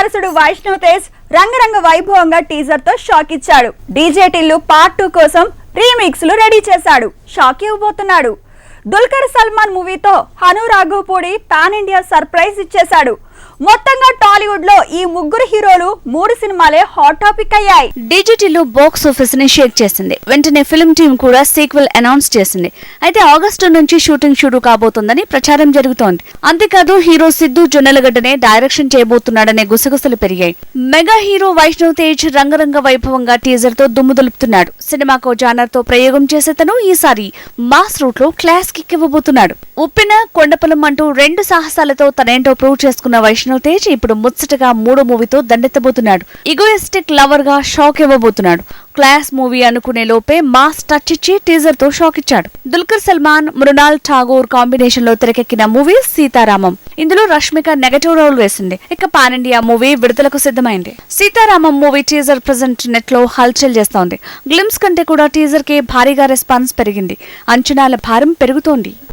వారసుడు వైష్ణవ్ తేజ్ రంగరంగ వైభవంగా టీజర్తో షాక్ ఇచ్చాడు. డీజే టిల్లు పార్ట్ టూ కోసం రీమిక్స్లు రెడీ చేశాడు. షాక్ ఇవ్వబోతున్నాడు. దుల్కర్ సల్మాన్ మూవీతో Hanu Raghavapudi pan India surprise ఇచ్చేశాడు. మొత్తంగా టాలీవుడ్లో ఈ ముగ్గురు హీరోలు మూడు సినిమాలే హాట్ టాపిక్ అయ్యాయి. డిజిటల్ బాక్స్ ఆఫీస్ని షేక్ చేసింది. వెంటనే ఫిల్మ్ టీమ్ కూడా సీక్వెల్ అనౌన్స్ చేసింది. అయితే ఆగస్టు నుంచి షూటింగ్ షురూ కాబోతోందని ప్రచారం జరుగుతోంది. అంతేకాదు హీరో సిద్ధు జొన్నలగడ్డనే డైరెక్షన్ చేయబోతున్నాడనే గుసగుసలు పెరిగాయి. మెగా హీరో వైష్ణవ్ తేజ్ రంగరంగ వైభవంగా టీజర్తో దుమ్ము దులుపుతున్నాడు. సినిమాకో జానర్తో ప్రయోగం చేసే తను ఈసారి మాస్ రూట్లో క్లాస్ కిక్ ఇవ్వబోతున్నాడు. ఉప్పిన కొండపలం అంటూ రెండు సాహసాలతో తనేంటో ప్రూవ్ చేసుకున్న వైష్ణవ్ తేజ్ ఇప్పుడు ముచ్చటగా మూడో మూవీతో దండెత్తబోతున్నాడు. ఇగోయిస్టిక్ లవర్గా షాక్ ఇవ్వబోతున్నాడు. క్లాస్ మూవీ అనుకునే లోపే మాస్ టచ్ ఇచ్చి టీజర్తో షాక్ ఇచ్చాడు. దుల్కర్ సల్మాన్ మృణాల్ ఠాగూర్ కాంబినేషన్లో తెరకెక్కిన మూవీ సీతారామం. ఇందులో రష్మిక నెగటివ్ రోల్ వేసింది. ఇక పాన్ ఇండియా మూవీ విడుదలకు సిద్ధమైంది. సీతారామం మూవీ టీజర్ ప్రజెంట్ నెట్లో హల్చల్ చేస్తోంది. గ్లిమ్స్ కంటే కూడా టీజర్కి భారీగా రెస్పాన్స్ పెరిగింది. అంచనాల భారం పెరుగుతోంది.